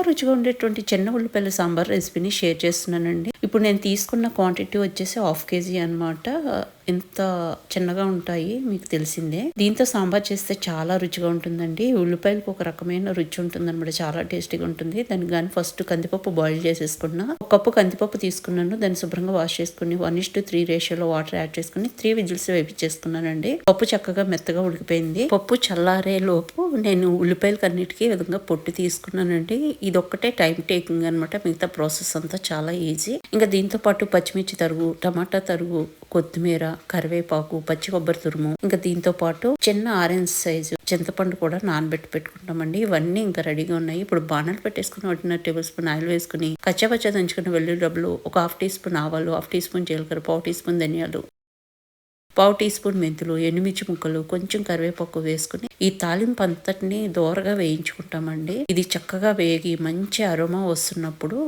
ఎంతో రుచిగా ఉండేటువంటి చిన్న ఉల్లిపాయల సాంబార్ రెసిపీని షేర్ చేస్తున్నానండి. ఇప్పుడు నేను తీసుకున్న క్వాంటిటీ వచ్చేసి హాఫ్ కేజీ అనమాట ఎంత చిన్నగా ఉంటాయి మీకు తెలిసిందే. దీంతో సాంబార్ చేస్తే చాలా రుచిగా ఉంటుందండి. ఉల్లిపాయలకు ఒక రకమైన రుచి ఉంటుంది అనమాట చాలా టేస్టీగా ఉంటుంది. దానికి కానీ ఫస్ట్ కందిపప్పు బాయిల్ చేసేసుకున్నా ఒక కప్పు కందిపప్పు తీసుకున్నాను. దాన్ని శుభ్రంగా వాష్ చేసుకుని వన్ ఇస్ టు త్రీ రేషియోలో వాటర్ యాడ్ చేసుకుని త్రీ విజిల్స్ వేపించేసుకున్నానండి. పప్పు చక్కగా మెత్తగా ఉడికిపోయింది. పప్పు చల్లారే లోపు నేను ఉల్లిపాయలకు అన్నిటికీ విధంగా పొట్టు తీసుకున్నానండి. ఇది ఒక్కటే టైం టేకింగ్ అనమాట మిగతా ప్రాసెస్ అంతా చాలా ఈజీ ఇంకా దీంతో పాటు పచ్చిమిర్చి తరుగు టమాటా తరుగు కొత్తిమీర కరివేపాకు పచ్చి కొబ్బరి తురుము ఇంకా దీంతో పాటు చిన్న ఆరెంజ్ సైజు చింతపండు కూడా నానబెట్టి పెట్టుకుంటామండి. ఇవన్నీ ఇంకా రెడీగా ఉన్నాయి. ఇప్పుడు బాణాలు పెట్టేసుకుని ఒకటిన్నర టేబుల్ స్పూన్ ఆయిల్ వేసుకుని కచ్చపచ్చ దంచుకున్న వెల్లుల్లి డబ్బులు ఒక హాఫ్ టీ స్పూన్ ఆవాలు హాఫ్ టీ స్పూన్ జీలకర్ర పావు టీ స్పూన్ ధనియాలు పావు టీ స్పూన్ మెంతులు ఎండుమిర్చి ముక్కలు కొంచెం కరివేపాకు వేసుకుని ఈ తాలింపు అంతటిని దోరగా వేయించుకుంటామండి. ఇది చక్కగా వేగి మంచి అరోమా వస్తున్నప్పుడు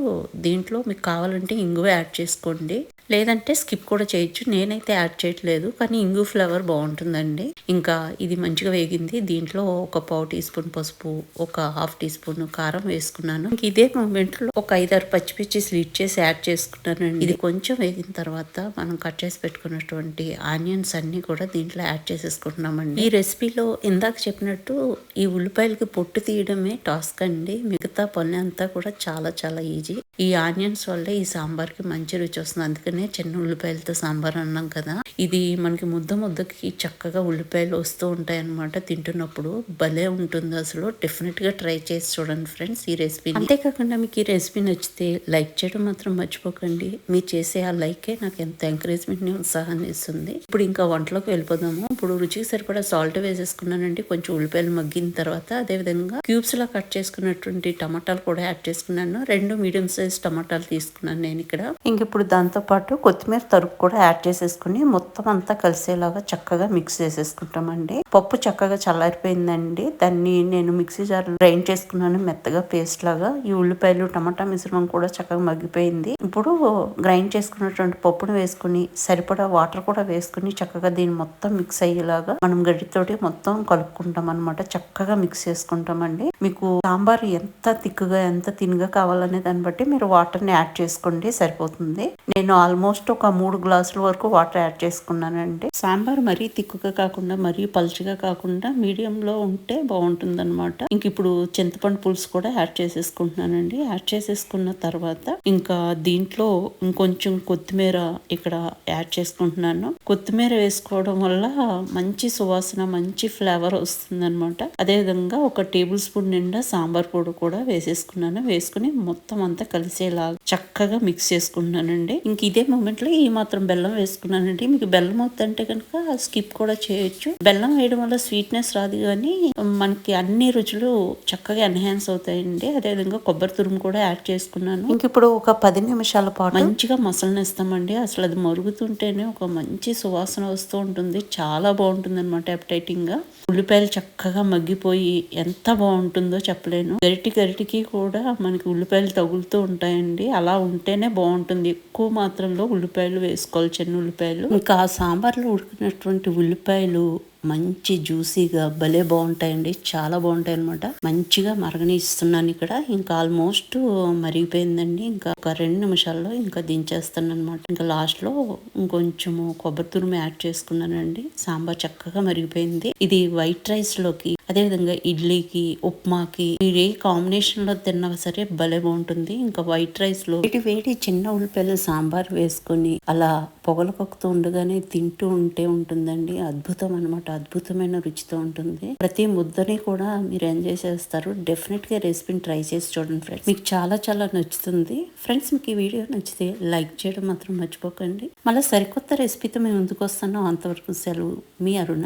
దీంట్లో మీకు కావాలంటే ఇంగువ యాడ్ చేసుకోండి. లేదంటే స్కిప్ కూడా చేయొచ్చు. నేనైతే యాడ్ చేయట్లేదు కానీ ఇంగు ఫ్లేవర్ బాగుంటుందండి. ఇంకా ఇది మంచిగా వేగింది. దీంట్లో ఒక పావు టీ స్పూన్ పసుపు ఒక హాఫ్ టీ స్పూన్ కారం వేసుకున్నాను. ఇంక ఇదే మూమెంట్లో ఒక ఐదారు పచ్చిమిర్చి స్లీట్ చేసి యాడ్ చేసుకున్నానండి. ఇది కొంచెం వేగిన తర్వాత మనం కట్ చేసి పెట్టుకున్నటువంటి ఆనియన్స్ అన్ని కూడా దీంట్లో యాడ్ చేసేసుకుంటున్నామండి. ఈ రెసిపీలో ఇందాక చెప్పినట్టు ఈ ఉల్లిపాయలకి పొట్టు తీయడమే టాస్క్ అండి. మిగతా పని అంతా కూడా చాలా చాలా ఈజీ. ఈ ఆనియన్స్ వల్ల ఈ సాంబార్కి మంచి రుచి వస్తుంది. అందుకని చిన్న ఉల్లిపాయలతో సాంబార్ అన్నాం కదా. ఇది మనకి ముద్ద ముద్దకి చక్కగా ఉల్లిపాయలు వస్తూ ఉంటాయి అనమాట తింటున్నప్పుడు. భలే ఉంటుంది అసలు. డెఫినెట్గా ట్రై చేసి చూడండి ఫ్రెండ్స్ ఈ రెసిపీ అంతేకాకుండా మీకు ఈ రెసిపీ నచ్చితే లైక్ చేయడం మాత్రం మర్చిపోకండి. మీరు చేసే ఆ లైకే నాకు ఎంత ఎంకరేజ్మెంట్ ఉత్సాహాన్ని ఇస్తుంది. ఇప్పుడు ఇంకా వంటలోకి వెళ్ళిపోదాము. ఇప్పుడు రుచికి సరిపడా సాల్ట్ వేసేసుకున్నానండి. కొంచెం ఉల్లిపాయలు మగ్గిన తర్వాత అదే విధంగా క్యూబ్స్ లా కట్ చేసుకున్నటువంటి టమాటాలు కూడా యాడ్ చేసుకున్నాను. రెండు మీడియం సైజ్ టమాటాలు తీసుకున్నాను నేను ఇక్కడ. ఇంక ఇప్పుడు దాంతో పాటు కొత్తిమీర తరుపు కూడా యాడ్ చేసేసుకుని మొత్తం అంతా కలిసేలాగా చక్కగా మిక్స్ చేసేసుకుంటామండి. పప్పు చక్కగా చల్లారిపోయిందండి. దాన్ని నేను మిక్సీ జార్ గ్రైండ్ చేసుకున్నాను. మెత్తగా పేస్ట్ లాగా. ఈ ఉల్లిపాయలు టమాటా మిశ్రమం కూడా చక్కగా మగ్గిపోయింది. ఇప్పుడు గ్రైండ్ చేసుకున్నటువంటి పప్పును వేసుకుని సరిపడా వాటర్ కూడా వేసుకుని చక్కగా దీన్ని మొత్తం మిక్స్ అయ్యేలాగా మనం గడ్డితోటి మొత్తం కలుపుకుంటాం అనమాట చక్కగా మిక్స్ చేసుకుంటామండి. మీకు సాంబార్ ఎంత తిక్కుగా ఎంత తిన్గా కావాలనే దాన్ని బట్టి మీరు వాటర్ని యాడ్ చేసుకోండి. సరిపోతుంది. నేను ఆల్ ఆల్మోస్ట్ ఒక మూడు గ్లాసుల వరకు వాటర్ యాడ్ చేసుకున్నానండి. సాంబార్ మరీ తిక్కుగా కాకుండా మరీ పలుచగా కాకుండా మీడియంలో ఉంటే బాగుంటుందన్నమాట. ఇంక ఇప్పుడు చింతపండు పులుసు కూడా యాడ్ చేసేసుకుంటున్నానండి. యాడ్ చేసేసుకున్న తర్వాత ఇంకా దీంట్లో ఇంకొంచెం కొత్తిమీర ఇక్కడ యాడ్ చేసుకుంటున్నాను. కొత్తిమీర వేసుకోవడం వల్ల మంచి సువాసన మంచి ఫ్లేవర్ వస్తుందన్నమాట. అదేవిధంగా అదే విధంగా ఒక టేబుల్ స్పూన్ నిండా సాంబార్ పొడి కూడా వేసేసుకున్నాను. వేసుకుని మొత్తం అంతా కలిసేలా చక్కగా మిక్స్ చేసుకుంటున్నానండి. ఇంక ఇదే మూమెంట్లో ఈ మాత్రం బెల్లం వేసుకున్నానండి. మీకు బెల్లం వద్దంటే కనుక స్కిప్ కూడా చేయొచ్చు. బెల్లం వేయడం వల్ల స్వీట్నెస్ రాదు కానీ మనకి అన్ని రుచులు చక్కగా ఎన్హాన్స్ అవుతాయండి. అదే విధంగా కొబ్బరి తురుము కూడా యాడ్ చేసుకున్నాను. ఇంక ఇప్పుడు ఒక పది నిమిషాల పాటు మంచిగా మసలనిస్తామండి అసలు అది మరుగుతుంటేనే ఒక మంచి సువాసన వస్తూ ఉంటుంది. చాలా బాగుంటుంది అనమాట అప్టైటింగ్గా ఉల్లిపాయలు చక్కగా మగ్గిపోయి ఎంత బాగుంటుందో చెప్పలేను. గరిటి గరిటికి కూడా మనకి ఉల్లిపాయలు తగులుతూ ఉంటాయండి. అలా ఉంటేనే బాగుంటుంది. ఎక్కువ పాత్రలో ఉల్లిపాయలు వేసుకోవాలి చిన్న ఉల్లిపాయలు. ఇంకా ఆ సాంబార్లో ఉడికినటువంటి ఉల్లిపాయలు మంచి జ్యూసీగా భలే బాగుంటాయండి. చాలా బాగుంటాయి అనమాట మంచిగా మరగనిస్తున్నాను ఇక్కడ. ఇంకా ఆల్మోస్ట్ మరిగిపోయిందండి. ఇంకా ఒక రెండు నిమిషాల్లో ఇంకా దించేస్తాను అనమాట ఇంకా లాస్ట్లో ఇంకొంచెము కొబ్బరి తురుము యాడ్ చేసుకున్నానండి. సాంబార్ చక్కగా మరిగిపోయింది. ఇది వైట్ రైస్లోకి అదేవిధంగా ఇడ్లీకి ఉప్మాకి మీరు ఏ కాంబినేషన్లో తిన్నా సరే భలే బాగుంటుంది. ఇంకా వైట్ రైస్లో వేడి వేడి చిన్న ఉల్లిపాయలు సాంబార్ వేసుకొని అలా పొగలు కొక్కుతూ ఉండగానే తింటూ ఉంటే ఉంటుందండి. అద్భుతం అనమాట అద్భుతమైన రుచితో ఉంటుంది. ప్రతి ముద్దని కూడా మీరు ఎంజాయ్ చేస్తారు డెఫినెట్గా రెసిపీని ట్రై చేసి చూడండి ఫ్రెండ్స్ మీకు చాలా చాలా నచ్చుతుంది. ఫ్రెండ్స్ మీకు ఈ వీడియో నచ్చితే లైక్ చేయడం మాత్రం మర్చిపోకండి. మళ్ళీ సరికొత్త రెసిపీతో మేము ముందుకు వస్తాను. అంతవరకు సెలవు. మీ అరుణ.